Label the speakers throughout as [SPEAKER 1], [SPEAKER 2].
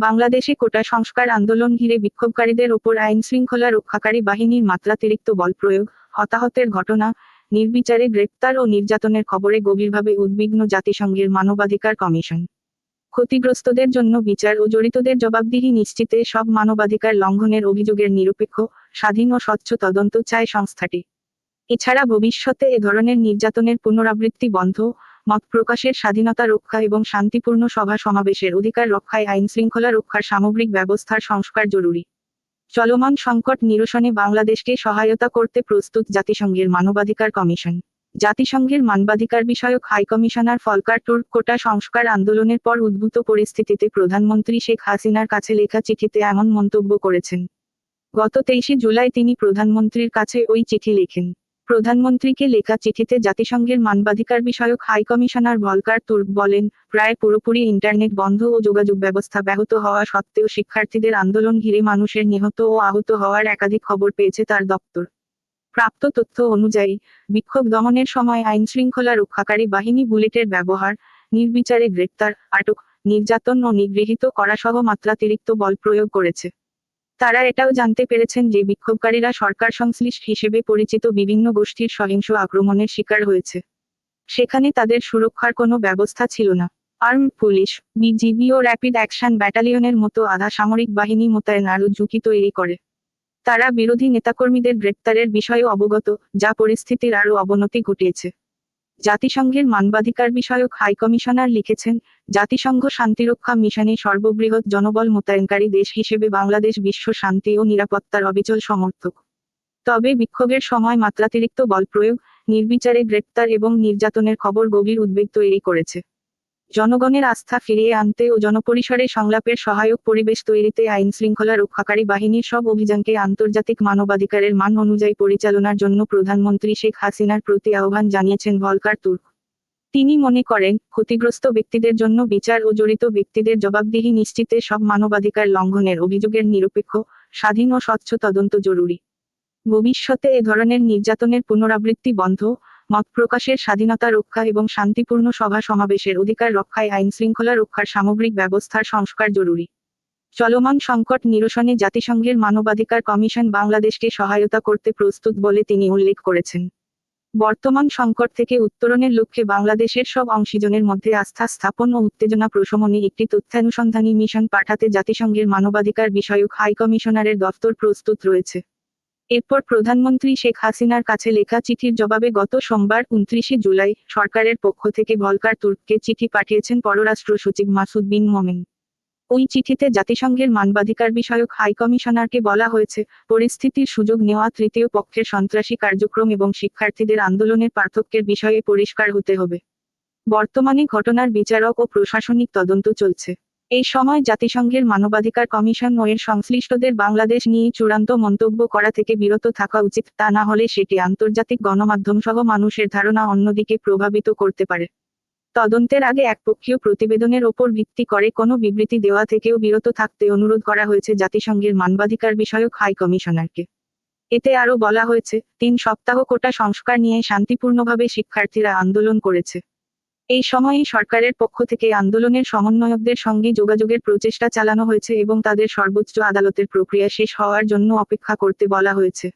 [SPEAKER 1] বাংলাদেশে কোটা সংস্কার আন্দোলন ঘিরে বিক্ষোভকারীদের ওপর আইন শৃঙ্খলা রক্ষাকারী বাহিনীর মাত্রাতিরিক্ত বল প্রয়োগ, হতাহতের ঘটনা, নির্বিচারে গ্রেপ্তার ও নির্যাতনের খবরে গভীরভাবে উদ্বিগ্ন জাতিসংঘের মানবাধিকার কমিশন। ক্ষতিগ্রস্তদের জন্য বিচার ও জড়িতদের জবাবদিহি নিশ্চিতে সব মানবাধিকার লঙ্ঘনের অভিযোগের নিরপেক্ষ, স্বাধীন ও স্বচ্ছ তদন্ত চায় সংস্থাটি। এছাড়া ভবিষ্যতে এ ধরনের নির্যাতনের পুনরাবৃত্তি বন্ধ মত প্রকাশের স্বাধীনতা রক্ষা এবং শান্তিপূর্ণ সভা সমাবেশের অধিকার রক্ষায় আইন শৃঙ্খলা রক্ষার সামগ্রিক ব্যবস্থার সংস্কার জরুরি। চলমান সংকট নিরসনে বাংলাদেশকে সহায়তা করতে প্রস্তুত জাতিসংঘের মানবাধিকার কমিশন। জাতিসংঘের মানবাধিকার বিষয়ক হাইকমিশনার ফলকার কোটা সংস্কার আন্দোলনের পর উদ্ভূত পরিস্থিতিতে প্রধানমন্ত্রী শেখ হাসিনার কাছে লেখা চিঠিতে এমন মন্তব্য করেছেন। গত তেইশে জুলাই তিনি প্রধানমন্ত্রীর কাছে ওই চিঠি লেখেন। প্রধানমন্ত্রীকে লেখা চিঠিতে জাতিসংঘের মানবাধিকার বিষয়ক হাইকমিশনার ভলকার তুর্ক বলেন, প্রায় পুরোপুরি ইন্টারনেট বন্ধ ও যোগাযোগ ব্যবস্থা ব্যাহত হওয়া সত্ত্বেও শিক্ষার্থীদের আন্দোলন ঘিরে মানুষের নিহত ও আহত হওয়ার একাধিক খবর পেয়েছে তার দপ্তর। প্রাপ্ত তথ্য অনুযায়ী, বিক্ষোভ দমনের সময় আইন শৃঙ্খলা রক্ষাকারী বাহিনী বুলেটের ব্যবহার, নির্বিচারে গ্রেপ্তার, আটক, নির্যাতন ও নিগৃহীত করাসহ মাত্রাতিরিক্ত বল প্রয়োগ করেছে। তারা এটাও জানতে পেরেছেন যে বিক্ষোভকারীরা সরকার সংশ্লিষ্ট হিসেবে পরিচিত বিভিন্ন গোষ্ঠীর সহিংস আক্রমণের শিকার হয়েছে। সেখানে তাদের সুরক্ষার কোনো ব্যবস্থা ছিল না। আর্ম, পুলিশ, বিজিবি ও র্যাপিড অ্যাকশন ব্যাটালিয়নের মতো আধা সামরিক বাহিনী মোতায়েন আরও ঝুঁকি তৈরি করে। তারা বিরোধী নেতাকর্মীদের গ্রেপ্তারের বিষয়ে অবগত, যা পরিস্থিতির আরও অবনতি ঘটিয়েছে। জাতিসংঘের মানবাধিকার বিষয়ক হাইকমিশনার লিখেছেন, জাতিসংঘ শান্তিরক্ষা মিশনে সর্ববৃহৎ জনবল মোতায়েনকারী দেশ হিসেবে বাংলাদেশ বিশ্ব শান্তি ও নিরাপত্তার অবিচল সমর্থক। তবে বিক্ষোভের সময় মাত্রাতিরিক্ত বল প্রয়োগ, নির্বিচারে গ্রেপ্তার এবং নির্যাতনের খবর গভীর উদ্বেগ তৈরি করেছে। জনগণের আস্থা ফিরিয়ে আনতে ও জনপরিসরে সংলাপের সহায়ক পরিবেশ তৈরিতে আইন শৃঙ্খলা রক্ষাকারী বাহিনীর সব অভিযানকে আন্তর্জাতিক মানবাধিকারের মান অনুযায়ী পরিচালনার জন্য প্রধানমন্ত্রী শেখ হাসিনার প্রতি আহ্বান জানিয়েছেন ভলকার তুর্ক। তিনি মনে করেন, ক্ষতিগ্রস্ত ব্যক্তিদের জন্য বিচার ও জড়িত ব্যক্তিদের জবাবদিহি নিশ্চিতে সব মানবাধিকার লঙ্ঘনের অভিযোগের নিরপেক্ষ, স্বাধীন ও স্বচ্ছ তদন্ত জরুরি। ভবিষ্যতে এ ধরনের নির্যাতনের পুনরাবৃত্তি বন্ধ মত প্রকাশের স্বাধীনতা রক্ষা এবং শান্তিপূর্ণ সভা সমাবেশের অধিকার রক্ষায় আইন শৃঙ্খলা রক্ষার সামগ্রিক ব্যবস্থার সংস্কার জরুরি। চলমান সংকট নিরসনে জাতিসংঘের মানবাধিকার কমিশন বাংলাদেশকে সহায়তা করতে প্রস্তুত বলে তিনি উল্লেখ করেছেন। বর্তমান সংকট থেকে উত্তরণের লক্ষ্যে বাংলাদেশের সব অংশীজনের মধ্যে আস্থা স্থাপন ও উত্তেজনা প্রশমনে একটি তথ্যানুসন্ধানী মিশন পাঠাতে জাতিসংঘের মানবাধিকার বিষয়ক হাই কমিশনারের দফতর প্রস্তুত রয়েছে। এরপর প্রধানমন্ত্রী শেখ হাসিনার কাছে লেখা চিঠির জবাবে গত সোমবার উনত্রিশে জুলাই সরকারের পক্ষ থেকে ভলকার তুর্ককে চিঠি পাঠিয়েছেন পররাষ্ট্র সচিব মাসুদ বিন মোমেন। ওই চিঠিতে জাতিসংঘের মানবাধিকার বিষয়ক হাইকমিশনারকে বলা হয়েছে, পরিস্থিতির সুযোগ নেওয়া তৃতীয় পক্ষের সন্ত্রাসী কার্যক্রম এবং শিক্ষার্থীদের আন্দোলনের পার্থক্যের বিষয়ে পরিষ্কার হতে হবে। বর্তমানে ঘটনার বিচারক ও প্রশাসনিক তদন্ত চলছে। এই সময় জাতিসংঘের মানবাধিকার কমিশন ও এর সংশ্লিষ্টদের বাংলাদেশ নিয়ে চূড়ান্ত মন্তব্য করা থেকে বিরত থাকা উচিত, তা না হলে সেটি আন্তর্জাতিক গণমাধ্যম সহ মানুষের ধারণা অন্যদিকে প্রভাবিত করতে পারে। তদন্তের আগে একপক্ষীয় প্রতিবেদনের ওপর ভিত্তি করে কোনো বিবৃতি দেওয়া থেকেও বিরত থাকতে অনুরোধ করা হয়েছে জাতিসংঘের মানবাধিকার বিষয়ক হাই কমিশনারকে। এতে আরও বলা হয়েছে, তিন সপ্তাহ কোটা সংস্কার নিয়ে শান্তিপূর্ণভাবে শিক্ষার্থীরা আন্দোলন করেছে। এই সময়ে সরকারের পক্ষ থেকে আন্দোলনের সমন্বয়কদের সঙ্গে যোগাযোগের প্রচেষ্টা চালানো হয়েছে এবং তাদের সর্বোচ্চ আদালতের প্রক্রিয়া শেষ হওয়ার জন্য অপেক্ষা করতে বলা হয়েছে।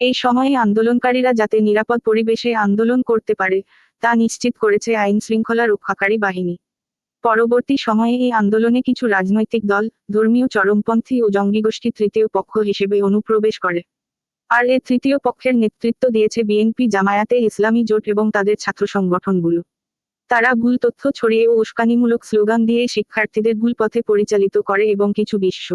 [SPEAKER 1] এই সময়ে আন্দোলনকারীরা যাতে নিরাপদ পরিবেশে আন্দোলন করতে পারে, তা নিশ্চিত করেছে আইন শৃঙ্খলা রক্ষাকারী বাহিনী। পরবর্তী সময়ে এই আন্দোলনে কিছু রাজনৈতিক দল, ধর্মীয় চরমপন্থী ও জঙ্গি গোষ্ঠী তৃতীয় পক্ষ হিসেবে অনুপ্রবেশ করে। আর এ তৃতীয় পক্ষের নেতৃত্ব দিয়েছে বিএনপি জামায়াতে ইসলামী জোট এবং তাদের ছাত্র সংগঠনগুলো। তারা ভুল তথ্য ছড়িয়ে ও উস্কানিমূলক স্লোগান দিয়ে শিক্ষার্থীদের ভুল পথে পরিচালিত করে এবং কিছু বিশ্ব